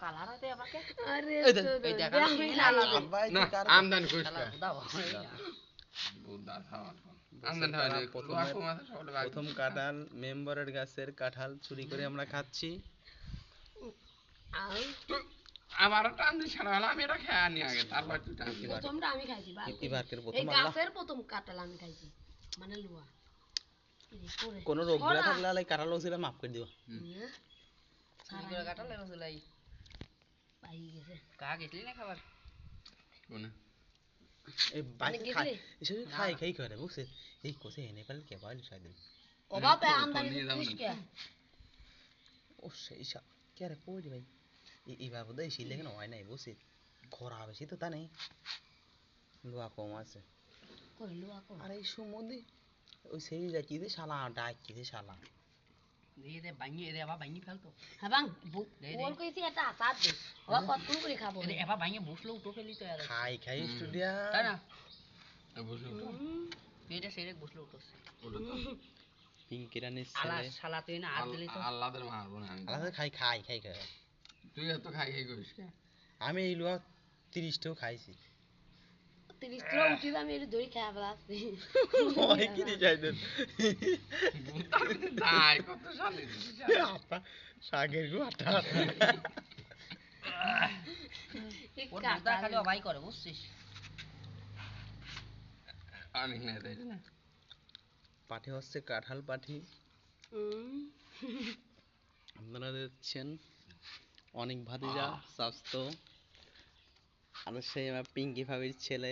Colour আমাকে? আরে এই দেখ, না, আমদানি দাও খাওয়া প্রথমে- কাঁঠাল মেম্বারের গাছের কাঁঠাল চুরি করে আমরা খাচ্ছি। আম, তুই আমারও টান দিস না আমি এটা খেয়ে আনি আগে তারপর তুই টান দিবি। প্রথমটা আমি খাইছি বাদ এ- এবারকের এই প্রথম আল্লাহ। গাছের প্রথম কাঁঠাল আমি খাইছি মানে লুয়া। কোনো রোগ বেলা থাকলে আলাই কাঁঠাল ছিল মাফ করে দিও হ্যাঁ, চুরি পাই গেছে। কা গেছলি না খাবার? কোনে? এই বাইকে অনেক এসব খাই খাই করে বুঝছিস? এই কোসে এনে পারলে কে পারলি সাই দিন অভাব তো- তো আমদানি নিয়ে যাও করছিস না। কে? ও সেই সা কে রে পড়ি ভাই এবার বোধ হয় শিলে হয় নাই বুঝছিস? খরা বেশি তো তা নেই। লোয়া কম আছে। আর এই সুমন্দি ওই সেই যাচ্ছি যে শালা ডাক কি শালা। দিয়ে ভাঙি এরে আবার ভাঙি ফেলতো। হ্যাঁ বাং, বু- দে, দে। বল কইছি একটা আচার দে। ওরা কতক্ষণ করে খাব? এরে এবার ভাঙি বসল উঠো ফেলি তো আর খাই খাই স্টুডিয়া। তাই না? এ বসে উঠো। এটা সেরে বসল উঠোস। ওটা তো। আলা শালা তুই না আর দিলি তো। আল- মারবো না আমি। খাই খাই খাই খাই। তুই এত খাই খাই করিস আমি এই লোয়া তিরিশটাও খাইছি। ফেলাচ্ছি। ওই কি কত শালি। আপা শাকের ওর। খালি অবাই করে বুঝছিস না? পাঠি হচ্ছে কাঁঠাল পাঠি আপনারা দেখছেন অনেক ভাতিজা স্বাস্থ্য। আর সেই আমার পিঙ্কি ভাবির ছেলে।